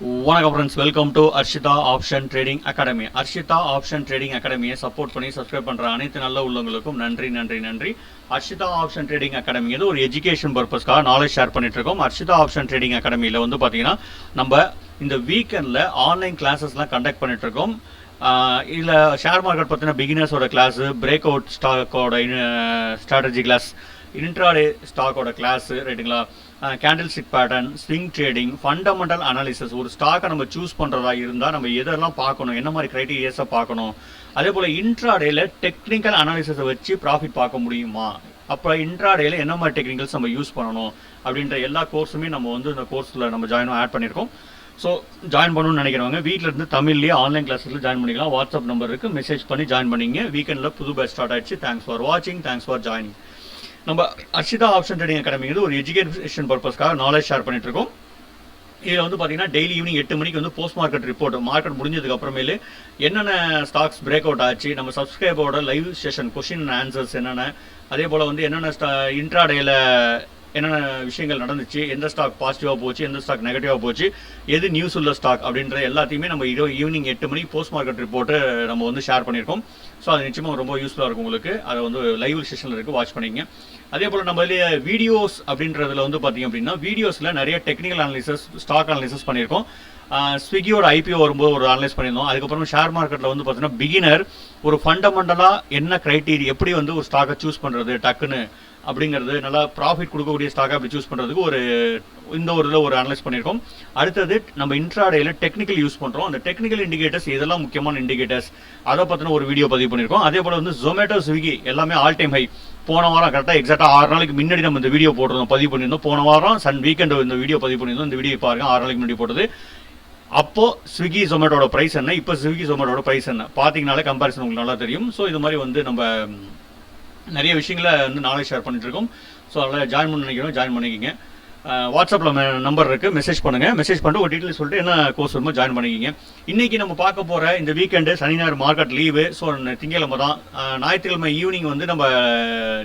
வணக்கம் friends welcome to Arshitha option trading academy Arshitha option trading அகாடமியை support பண்ணி subscribe பண்ணுற அனைத்து நல்ல உள்ளவங்களுக்கும் நன்றி நன்றி நன்றி. அர்ஷிதா ஆப்ஷன் ட்ரேடிங் அகாடமி இது ஒரு எஜுகேஷன் பர்பஸ்க்காக நாலேஜ் ஷேர் பண்ணிட்டு இருக்கோம் அர்ஷிதா ஆப்ஷன் ட்ரேடிங் அகாடமியில் வந்து பார்த்தீங்கன்னா நம்ம இந்த வீக்கெண்டில் ஆன்லைன் கிளாஸஸ்லாம் கண்டக்ட் பண்ணிட்டு இருக்கோம் இதில் ஷேர் மார்க்கெட் பார்த்தீங்கன்னா பிகினர்ஸோட கிளாஸு பிரேக் அவுட் ஸ்டாக்கோட ஸ்ட்ராட்டஜி கிளாஸ் இன்ட்ராடே ஸ்டாக்கோட கிளாஸ் ரைட்டுங்களா candle stick pattern swing trading fundamental analysis ஒரு ஸ்டாக்கை நம்ம சூஸ் பண்ணுறதா இருந்தால் நம்ம எதெல்லாம் பார்க்கணும் என்ன மாதிரி க்ரைட்டீரியாஸை பார்க்கணும். அதே போல் இன்ட்ராடேல டெக்னிக்கல் அனாலிசிஸை வச்சு ப்ராஃபிட் பார்க்க முடியுமா? அப்போ இன்ட்ராடேல என்ன மாதிரி டெக்னிக்கல்ஸ் நம்ம யூஸ் பண்ணணும் அப்படின்ற எல்லா கோர்ஸுமே நம்ம வந்து இந்த கோர்ஸில் நம்ம ஜாயினும் ஆட் பண்ணியிருக்கோம். ஸோ ஜாயின் பண்ணணும்னு நினைக்கிறவங்க வீட்டில் இருந்து தமிழ்லேயே ஆன்லைன் கிளாஸில் ஜாயின் பண்ணிக்கலாம். வாட்ஸ்அப் நம்பர் இருக்குது மெசேஜ் பண்ணி ஜாயின் பண்ணிங்க. வீக்கெண்டில் புது பேட்ச் ஸ்டார்ட் ஆயிடுச்சு. தேங்க்ஸ் ஃபார் வாட்சிங் தேங்க்ஸ் ஃபார் ஜாயினிங் நம்ம அர்ஷிதா ஆப்ஷன் ட்ரேடிங் அகாடமிங்கிறது ஒரு எஜுகேஷன் பர்பஸ்க்காக நாலேஜ் ஷேர் பண்ணிட்டு இருக்கோம் இதில் வந்து பார்த்தீங்கன்னா டெய்லி ஈவினிங் எட்டு மணிக்கு வந்து போஸ்ட் மார்க்கெட் ரிப்போர்ட் மார்க்கெட் முடிஞ்சதுக்கு அப்புறமேலே என்னென்ன ஸ்டாக்ஸ் பிரேக் அவுட் ஆச்சு நம்ம சப்ஸ்கிரைபரோட live session question and answers என்னென்ன அதே போல் வந்து என்னென்ன ஸ்டா இன்ட்ராடேல என்னென்ன விஷயங்கள் நடந்துச்சு எந்த ஸ்டாக் பாசிட்டிவாக போச்சு எந்த ஸ்டாக் நெகட்டிவாக போச்சு எது நியூஸ் உள்ள ஸ்டாக் அப்படின்ற எல்லாத்தையுமே நம்ம இரவு ஈவினிங் எட்டு மணிக்கு போஸ்ட் மார்க்கெட் ரிப்போர்ட்டு நம்ம வந்து ஷேர் பண்ணியிருக்கோம். ஸோ அது நிச்சயமாக ரொம்ப யூஸ்ஃபுல்லாக இருக்கும் உங்களுக்கு. அதை வந்து லைவ் செஷனில் இருக்குது வாட்ச் பண்ணிங்க அதே போல் நம்ம இதில் வீடியோஸ் அப்படின்றதுல வந்து பார்த்தீங்க அப்படின்னா வீடியோஸில் நிறைய டெக்னிக்கல் அனாலிசிஸ் ஸ்டாக் அனாலிசிஸ் பண்ணியிருக்கோம். ஸ்விக்கியோட ஐபிஓ வரும்போது ஒரு அனலைஸ் பண்ணியிருந்தோம். அதுக்கப்புறம் ஷேர் மார்க்கெட்டில் வந்து பார்த்தீங்கன்னா பிகினர் ஒரு ஃபண்டமெண்டலாக என்ன க்ரைட்டீரியா எப்படி வந்து ஒரு ஸ்டாக்கை சூஸ் பண்ணுறது டக்குன்னு அப்படிங்கிறது நல்லா ப்ராஃபிட் கொடுக்கக்கூடிய ஸ்டாக்கை அப்படி சூஸ் பண்ணுறதுக்கு ஒரு இந்த ஒரு இதில் ஒரு அனலைஸ் பண்ணியிருக்கோம். அடுத்தது நம்ம இன்ட்ராடேயில் டெக்னிக்கல் யூஸ் பண்ணுறோம் அந்த டெக்னிக்கல் இண்டிகேட்டர்ஸ் இதெல்லாம் முக்கியமான இண்டிகேட்டர்ஸ் அதை பற்றின ஒரு வீடியோ பதிவு பண்ணியிருக்கோம். அதே போல் வந்து ஜொமேட்டோ ஸ்விக்கி எல்லாமே ஆல் டைம் ஹை போன வாரம் கரெக்டாக எக்ஸாக்டாக ஆறு நாளைக்கு முன்னாடி நம்ம இந்த வீடியோ போட்டிருந்தோம் பதிவு பண்ணியிருந்தோம். போன வாரம் சன் வீக்கெண்ட் இந்த வீடியோ பதிவு பண்ணியிருந்தோம். இந்த வீடியோ பாருங்க ஆறு நாளைக்கு முன்னாடி போட்டது. அப்போ ஸ்விக்கி ஜொமேட்டோட ப்ரைஸ் என்ன? இப்போ ஸ்விக்கி ஜொமேட்டோட ப்ரைஸ் என்ன? பார்த்தீங்கனாலே கம்பேரிசன் உங்களுக்கு நல்லா தெரியும். ஸோ இது மாதிரி வந்து நம்ம நிறைய விஷயங்களை வந்து நாலேஜ் ஷேர் பண்ணிட்டு இருக்கோம். ஸோ அதில் ஜாயின் பண்ண நினைக்கிறோம் ஜாயின் பண்ணிக்கிங்க. வாட்ஸ்அப்பில் நம்பர் இருக்குது மெசேஜ் பண்ணுங்கள் மெசேஜ் பண்ணிட்டு ஒரு டீட்டெயில் சொல்லிட்டு என்ன கோர்ஸ் வருமோ ஜாயின் பண்ணிக்கிங்க. இன்றைக்கி நம்ம பார்க்க போகிற இந்த வீக்கெண்டு சனி ஞாயிறு மார்க்கெட் லீவு ஸோ திங்கக்கிழமை தான். ஞாயிற்றுக்கிழமை ஈவினிங் வந்து நம்ம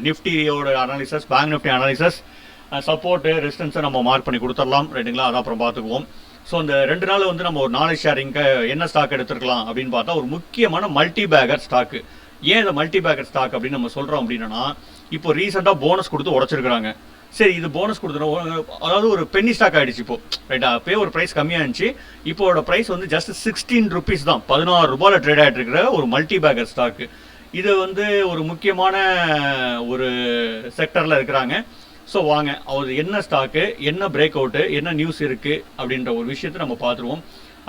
நிஃப்டியோட analysis bank Nifty analysis support ரெசிஸ்டன்ஸை நம்ம மார்க் பண்ணி கொடுத்துடலாம். ரைட்டுங்களா அதை அப்புறம் பார்த்துக்குவோம். ஸோ இந்த ரெண்டு நாள் வந்து நம்ம ஒரு நாலேஜ் ஷேரிங்க்கு என்ன ஸ்டாக் எடுத்துருக்கலாம் அப்படின்னு பார்த்தா ஒரு முக்கியமான மல்டி பேக்கர் ஸ்டாக்கு ஏன் இந்த மல்டி பேக்கர் ஸ்டாக் அப்படின்னு நம்ம சொல்கிறோம் அப்படின்னா இப்போ ரீசெண்டாக போனஸ் கொடுத்து உடச்சிருக்கிறாங்க. சரி இது போனஸ் கொடுத்துரும் அதாவது ஒரு பென்னி ஸ்டாக் ஆகிடுச்சு இப்போ. ரைட்டா அப்பயே ஒரு ப்ரைஸ் கம்மியாக இருந்துச்சு இப்போட ப்ரைஸ் வந்து ஜஸ்ட் சிக்ஸ்டீன் ருபீஸ் தான். பதினாறு ரூபாயில் ட்ரேட் ஆகிட்டு இருக்கிற ஒரு மல்டி பேக்கர் ஸ்டாக்கு இது வந்து ஒரு முக்கியமான ஒரு செக்டரில் இருக்கிறாங்க. ஸோ வாங்க. அவர் என்ன ஸ்டாக்கு என்ன பிரேக் அவுட்டு என்ன நியூஸ் இருக்குது அப்படின்ற ஒரு விஷயத்தை நம்ம பார்த்துருவோம்.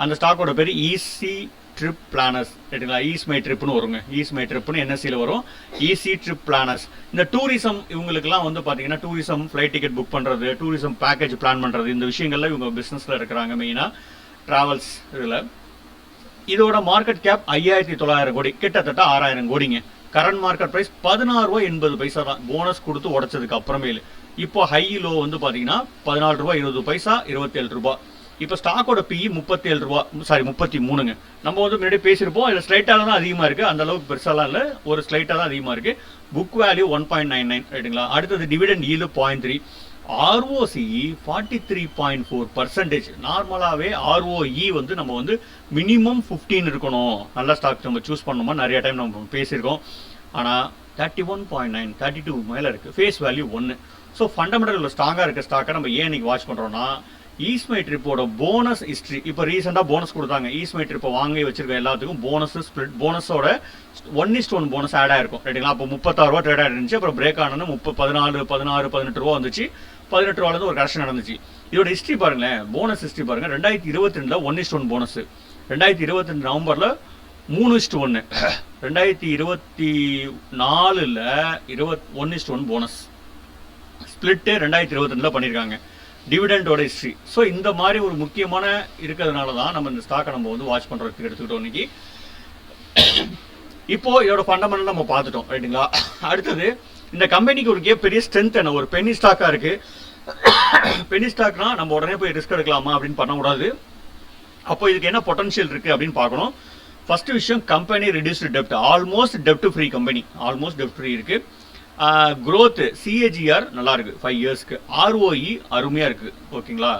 அந்த ஸ்டாக்கோட பேர் ஈஸி ட்ரிப் பிளானர்ஸ் ரைட்டுங்களா ஈஸ்மை ட்ரிப்னு வருங்க. ஈஸ்மை ட்ரிப்னு என்எஸ்சியில் வரும். ஈஸி ட்ரிப் பிளானர்ஸ் இந்த டூரிசம் இவங்களுக்குலாம் வந்து பார்த்தீங்கன்னா டூரிசம் ஃப்ளைட் டிக்கெட் புக் பண்ணுறது டூரிசம் பேக்கேஜ் பிளான் பண்ணுறது இந்த விஷயங்கள்ல இவங்க பிஸ்னஸில் இருக்கிறாங்க மெயினாக ட்ராவல்ஸ் இதில். இதோட மார்க்கெட் கேப் ஐயாயிரத்தி தொள்ளாயிரம் கோடி கிட்டத்தட்ட ஆறாயிரம் கோடிங்க. கரண்ட் மார்க்கெட் ப்ரைஸ் பதினாறு ரூபாய் எண்பது பைசா தான். போனஸ் கொடுத்து உடச்சதுக்கு அப்புறமேலு. இப்போ ஹை லோ வந்து பார்த்தீங்கன்னா பதினாலு ரூபாய் இருபது பைசா இருபத்தேழு ரூபாய். இப்போ ஸ்டாக்கோட பிஇ முப்பத்தி ஏழு ரூபா சாரி முப்பத்தி மூணுங்க. நம்ம வந்து முன்னாடி பேசியிருப்போம். இதில் ஸ்லைட்டாக தான் அதிகமாக இருக்குது அந்த அளவுக்கு பெருசாலாம் இல்லை. ஒரு ஸ்லைட்டாக தான் அதிகமாக இருக்குது book value one point nine nine ரைட்டுங்களா அடுத்தது dividend yield point three ROCE forty three point four percentage நார்மலாகவே ஆர்ஓஇ வந்து நம்ம வந்து மினிமம் ஃபிஃப்டீன் இருக்கணும். நல்ல ஸ்டாக் நம்ம சூஸ் பண்ணணுமா? நிறைய டைம் நம்ம பேசியிருக்கோம். ஆனால் thirty one point nine thirty two மேலே இருக்குது ஃபேஸ் வேல்யூ ஒன்று ஸோ ஃபண்டமெண்டல் ஸ்ட்ராங்காக இருக்க ஸ்டாக்கை நம்ம ஏன் இன்றைக்கி வாட்ச் பண்ணுறோம்னா ஈஸ்மை ட்ரிப்போட போனஸ் ஹிஸ்ட்ரி இப்போ ரீசெண்டாக போனஸ் கொடுத்தாங்க. ஈஸ்மை ட்ரிப்பை வாங்கி வச்சிருக்க எல்லாத்துக்கும் bonus split போனஸோட one is to one bonus add ஆயிருக்கும். ரைட்டுங்களா அப்போ முப்பத்தாறு ரூபா ட்ரேட் ஆகிருந்துச்சு அப்புறம் பிரேக் ஆனது முப்பது பதினாலு பதினாறு பதினெட்டு ரூபா வந்துச்சு. பதினெட்டு ரூபாலேருந்து ஒரு கரெக்ஷன் நடந்துச்சு. இதோட ஹிஸ்ட்ரி பாருங்களேன். போனஸ் ஹிஸ்ட்ரி பாருங்க. ரெண்டாயிரத்தி இருபத்தி ரெண்டில் ஒன் இஸ்ட் ஒன் போனஸ் ரெண்டாயிரத்தி இருபத்தி ரெண்டு நவம்பரில் மூணு இஸ்ட் ஒன்று ரெண்டாயிரத்தி இருபத்தி நாலில் இருபத் ஒன் இஸ்ட் ஒன் போனஸ் ஸ்பிளிட்டு ரெண்டாயிரத்தி இருபத்தி ரெண்டில் பண்ணியிருக்காங்க டிவிடெண்டோட ஹிஸ்ட்ரி ஸோ இந்த மாதிரி ஒரு முக்கியமான இருக்கிறதுனால தான் நம்ம இந்த ஸ்டாக்கை நம்ம வந்து வாட்ச் பண்ணுறதுக்கு எடுத்துக்கிட்டோம் இன்னைக்கு. இப்போ இதோட ஃபண்டமெண்டல் நம்ம பார்த்துட்டோம். ரைட்டுங்களா அடுத்தது இந்த கம்பெனிக்கு ஒரு கே பெரிய ஸ்ட்ரென்த் என்ன ஒரு பெனி ஸ்டாக்காக இருக்கு. பெனி ஸ்டாக்னா நம்ம உடனே போய் ரிஸ்க் எடுக்கலாமா அப்படின்னு பண்ணக்கூடாது. அப்போ இதுக்கு என்ன பொட்டன்ஷியல் இருக்கு அப்படின்னு பார்க்கணும். ஃபர்ஸ்ட் விஷயம் கம்பெனி ரெடியூஸ்டு டெப்ட் ஆல்மோஸ்ட் டெப்ட் ஃப்ரீ கம்பெனி ஆல்மோஸ்ட் டெப்ட் ஃப்ரீ இருக்கு க்ரோத் சிஏஜிஆர் நல்லா இருக்கு. ஃபைவ் இயர்ஸ்க்கு ஆர்ஓஇ அருமையா இருக்கு. ஓகேங்களா?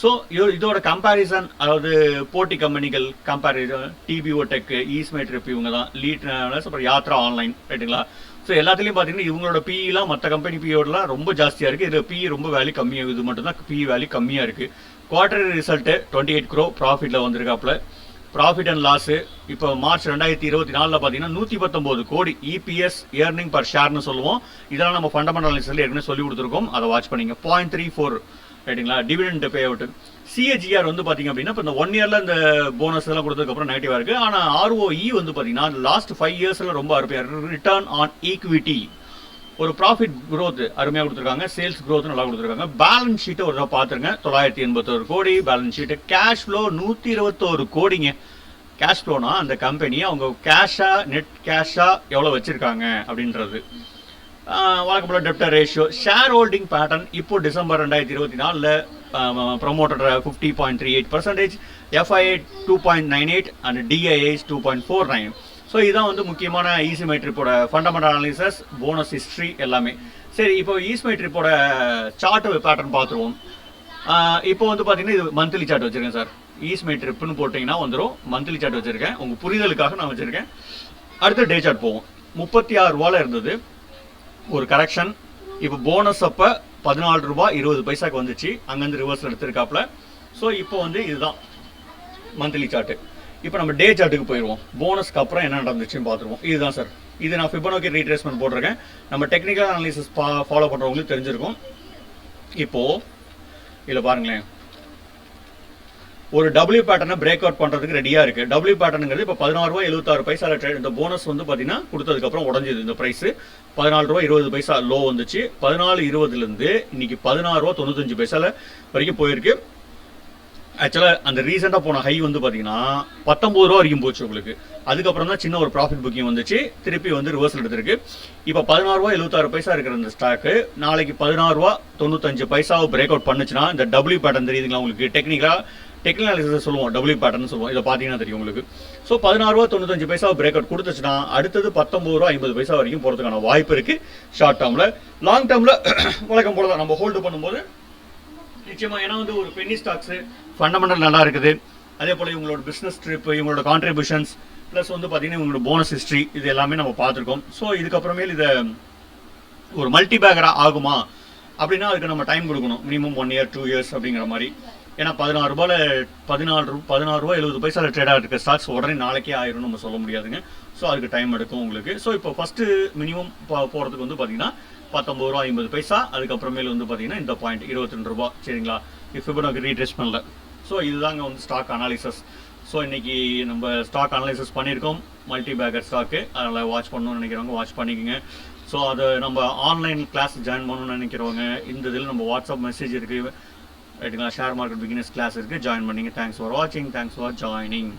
ஸோ இதோட கம்பேரிசன் அதாவது போட்டி கம்பெனிகள் comparison TBO Tek EaseMyTrip இவங்க தான் லீட் அப்புறம் யாத்ரா ஆன்லைன் ரைட்டுங்களா ஸோ எல்லாத்துலேயும் பார்த்தீங்கன்னா இவங்களோட பிஇலாம் மற்ற கம்பெனி பிஇயோடலாம் ரொம்ப ஜாஸ்தியாக இருக்குது இதில் பிஇ ரொம்ப வேல்யூ கம்மியாக இது மட்டும் தான் பிஇ வேல்யூ கம்மியாக இருக்குது quarter result twenty eight grow ப்ராஃபிட்டில் வந்திருக்காப்புல. ப்ராஃபிட் அண்ட் லாஸு இப்போ மார்ச் ரெண்டாயிரத்தி இருபத்தி நாலில் பார்த்தீங்கன்னா நூற்றி பத்தொம்போது கோடி இபிஎஸ் ஏர்னிங் பர் ஷேர்னு சொல்லுவோம். இதெல்லாம் நம்ம ஃபண்டமெண்டல் ஏற்கனவே சொல்லி கொடுத்துருக்கோம். அதை வாட்ச் பண்ணிங்க. பாயிண்ட் த்ரீ ஃபோர் ரைட்டுங்களா டிவிடெண்ட் பே அவுட் சிஏஜிஆர் வந்து பார்த்தீங்க அப்படின்னா இப்போ இந்த ஒன் இயரில் இந்த போனஸ் எல்லாம் கொடுத்ததுக்கப்புறம் நெகட்டிவாக இருக்குது ஆனால் ஆர்ஓஇ வந்து பார்த்தீங்கன்னா லாஸ்ட் ஃபைவ் இயர்ஸில் ரொம்ப அருமையாக இருக்குது ரிட்டர்ன் ஆன் ஈக்விட்டி ஒரு ப்ராஃபிட் க்ரோத் அருமையாக கொடுத்துருக்காங்க. சேல்ஸ் க்ரோத் நல்லா கொடுத்துருக்காங்க. பேலன்ஸ் ஷீட்டை ஒரு தடவை பார்த்துருங்க தொள்ளாயிரத்தி எண்பத்தோரு கோடி. பேலன்ஸ் ஷீட்டு கேஷ் ஃப்ளோ நூற்றி இருபத்தோரு கோடிங்க. கேஷ் ஃப்ளோனா அந்த கம்பெனி அவங்க கேஷாக நெட் கேஷாக எவ்வளோ வச்சுருக்காங்க அப்படின்றது. வழக்கம் போல debtor ratio share holding pattern இப்போ டிசம்பர் ரெண்டாயிரத்தி இருபத்தி நாலில் promoter fifty point three eight percentage FIA two point nine eight and DIAs two point four nine so இதுதான் வந்து முக்கியமான ஈசிமை மைட்ரிப்போட ஃபண்டமெண்டல் அனாலிசஸ் போனஸ் ஹிஸ்ட்ரி எல்லாமே. சரி இப்போ ஈஸ்மை ட்ரிப்போட சார்ட் பேட்டர்ன் பார்த்துருவோம். இப்போ வந்து பார்த்தீங்கன்னா இது மந்த்லி சார்ட் வச்சுருக்கேன் சார். ஈஸ்மை ட்ரிப்னு போட்டிங்கன்னா வந்துடும் மந்த்லி சார்ட் வச்சிருக்கேன். உங்கள் புரிதலுக்காக நான் வச்சுருக்கேன். அடுத்து டே சார்ட் போவோம். முப்பத்தி ஆறு ரூபாவில் இருந்தது. ஒரு கரெக்ஷன் இப்போ போனஸ் அப்போ பதினாலு ரூபாய் இருபது பைசாக்கு வந்துச்சு. அங்கேருந்து ரிவர்ஸில் எடுத்திருக்காப்புல. ஸோ இப்போ வந்து இதுதான். மந்த்லி சார்ட்டு இப்போ நம்ம டே சார்ட்டுக்கு போயிடுவோம். போனஸ்க்கு அப்புறம் என்ன நடந்துச்சுன்னு பார்த்துருவோம். இதுதான் சார் இது நான் ஃபிபனோக்கி ரீட்ரேஸ்மெண்ட் போட்டிருக்கேன். நம்ம டெக்னிக்கல் அனாலிசிஸ் ஃபாலோ பண்ணுறவங்களுக்கு தெரிஞ்சிருக்கும். இப்போது இதில் பாருங்களேன். ஒரு டபுள்யூ பேட்டர்னை பிரேக் அவுட் பண்ணுறதுக்கு ரெடியாக இருக்கு. டபுள்யூ பேட்டர்னுங்கிறது இப்போ பதினாறு ரூபாய் எழுபத்தாறு பைசா ட்ரேட் இந்த போனஸ் வந்து பார்த்தீங்கன்னா கொடுத்ததுக்கப்புறம் உடஞ்சிது இந்த ப்ரைஸ் பதினாலு ரூபாய் இருபது பைசா லோ வந்துச்சு. பதினாலு இருபதுலேருந்து இன்னைக்கு பதினாறு ரூபா தொண்ணூத்தஞ்சு பைசால வரைக்கும் போயிருக்கு. ஆக்சுவலாக அந்த ரீசெண்டாக போன ஹை வந்து பார்த்தீங்கன்னா பத்தொம்பது ரூபா வரைக்கும் போச்சு உங்களுக்கு. அதுக்கப்புறம் தான் சின்ன ஒரு ப்ராஃபிட் புக்கிங் வந்துச்சு. திருப்பி வந்து ரிவர்ஸில் எடுத்திருக்கு. இப்போ பதினாறு ரூபா எழுபத்தாறு பைசா இருக்கிற அந்த ஸ்டாக்கு நாளைக்கு பதினாறு ரூபா தொண்ணூத்தஞ்சு பைசாவை பிரேக் அவுட் பண்ணுச்சுன்னா இந்த டபுள்யூ பேட்டர்ன் தெரியுதுங்களா உங்களுக்கு? டெக்னிக்கலாக டெக்னிக்கல் சொல்லுவோம் டபுள்யூ பேட்டர்னு சொல்லுவோம். இதை பார்த்தீங்கன்னா தெரியும் உங்களுக்கு. ஸோ பதினாறு ரூபா தொண்ணூத்தஞ்சு பைசா பிரேக் அவுட் கொடுத்துச்சுன்னா அடுத்தது பத்தொம்பது ரூபா ஐம்பது பைசா வரைக்கும் போகிறதுக்கான வாய்ப்பு இருக்கு. ஷார்ட் டேர்மில் லாங் டேர்மில் வழக்கம் போல தான் நம்ம ஹோல்டு பண்ணும்போது நிச்சயமா ஏன்னா வந்து ஒரு பென்னி ஸ்டாக்ஸ் ஃபண்டமெண்டல் நல்லா இருக்குது. அதே போல இவங்களோட பிஸ்னஸ் ட்ரிப் இவங்களோட கான்ட்ரிபியூஷன்ஸ் ப்ளஸ் வந்து பார்த்தீங்கன்னா இவங்களோட போனஸ் ஹிஸ்ட்ரி இது எல்லாமே நம்ம பார்த்துருக்கோம். ஸோ இதுக்கப்புறமேல் இதை ஒரு மல்டி பேக்கரா ஆகுமா? அப்படின்னா அதுக்கு நம்ம டைம் கொடுக்கணும். Minimum one year two years அப்படிங்கிற மாதிரி. ஏன்னா பதினாறு ரூபாயில் பதினாலு ரூ பதினாறு ரூபா எழுபது பைசால ட்ரேட் ஆகிருக்க ஸ்டாக்ஸ் உடனே நாளைக்கே ஆயிரும் நம்ம சொல்ல முடியாதுங்க. ஸோ அதுக்கு டைம் எடுக்கும் உங்களுக்கு. ஸோ இப்போ ஃபஸ்ட்டு மினிமம் போகிறதுக்கு வந்து பார்த்தீங்கன்னா பத்தொம்பது ரூபா ஐம்பது பைசா. அதுக்கப்புறமேல வந்து பார்த்தீங்கன்னா இந்த பாயிண்ட் இருபத்தி ரெண்டு ரூபா சரிங்களா? இப்போ நமக்கு ரீட்ரெஸ் பண்ணல. ஸோ இதுதாங்க வந்து ஸ்டாக் அனாலிசஸ் ஸோ இன்னைக்கு நம்ம ஸ்டாக் அனலைசிஸ் பண்ணியிருக்கோம். மல்டி பேக்கர் ஸ்டாக்கு அதில் வாட்ச் பண்ணணும்னு நினைக்கிறவங்க வாட்ச் பண்ணிக்கோங்க. ஸோ அதை நம்ம ஆன்லைன் கிளாஸ் ஜாயின் பண்ணணும்னு நினைக்கிறவங்க இந்த இதில் நம்ம வாட்ஸ்அப் மெசேஜ் இருக்குது ரைட்டுங்களா ஷேர் மார்க்கெட் பிகினர்ஸ் கிளாஸ் இருக்குது ஜாயின் பண்ணிங்க. தேங்க்ஸ் ஃபார் வாட்சிங் தேங்க்ஸ் ஃபார் ஜாயினிங்